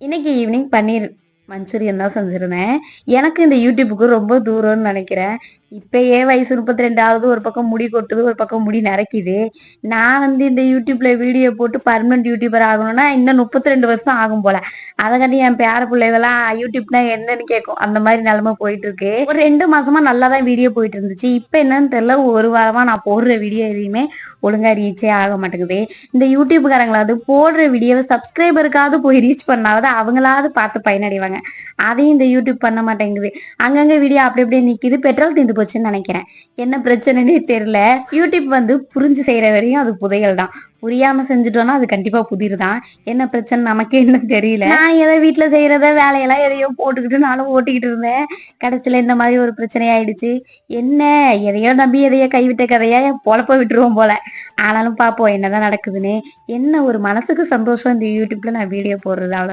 இன்னைக்கு ஈவினிங் பன்னீர் மஞ்சூரியன் தான் செஞ்சுருந்தேன். எனக்கு இந்த யூடியூப்புக்கு ரொம்ப தூரம்னு நினைக்கிறேன். இப்பயே வயசு முப்பத்தி ரெண்டாவது ஒரு பக்கம் முடி கொட்டுது ஒரு பக்கம் முடி நரைக்குது. நான் வந்து இந்த யூடியூப்ல வீடியோ போட்டு பர்மனன்ட் யூடியூபர் ஆகணும்னா இன்னும் முப்பத்தி ரெண்டு வருஷம் ஆகும் போல. அதக்காட்டி என் பேர பிள்ளைகளாம் யூடியூப்னா என்னன்னு கேட்கும் அந்த மாதிரி நிலைமை போயிட்டு இருக்கு ஒரு ரெண்டு மாசமா நல்லா தான் வீடியோ போயிட்டு இருந்துச்சு இப்ப என்னன்னு தெரியல. ஒரு வாரமா நான் போடுற வீடியோ எதையுமே ஒழுங்கா ரீச்சே ஆக மாட்டேங்குது. இந்த யூடியூப்காரங்களாவது போடுற வீடியோவை சப்ஸ்கிரைபருக்காவது போய் ரீச் பண்ணாவது அவங்களாவது பார்த்து பயனடைவாங்க. அதையும் இந்த யூடியூப் பண்ண மாட்டேங்குது. அங்கங்க வீடியோ அப்படி அப்படியே நிக்குது. பெட்ரோல் தீந்து போச்சுன்னு நினைக்கிறேன். என்ன பிரச்சனைனே தெரியல. யூடியூப் வந்து புரிஞ்சு செய்யற வரையும் அது புதையல் தான். புரியாம செஞ்சுட்டோம்னா அது கண்டிப்பா புதிர் தான் என்ன பிரச்சனை? நமக்கே இன்னும் தெரியல. நான் ஏதோ வீட்டுல செய்யறத வேலையெல்லாம் எதையோ போட்டுக்கிட்டு நானும் ஓட்டிக்கிட்டு இருந்தேன். கடைசியில இந்த மாதிரி ஒரு பிரச்சனை ஆயிடுச்சு. என்ன? எதையோ நம்பி எதையோ கைவிட்ட கதையா பொழப்ப விட்டுருவோம் போல. ஆனாலும் பாப்போம் என்னதான் நடக்குதுன்னு. என்ன ஒரு மனசுக்கு சந்தோஷம் இந்த யூடியூப்ல நான் வீடியோ போடுறது அவ்வளவு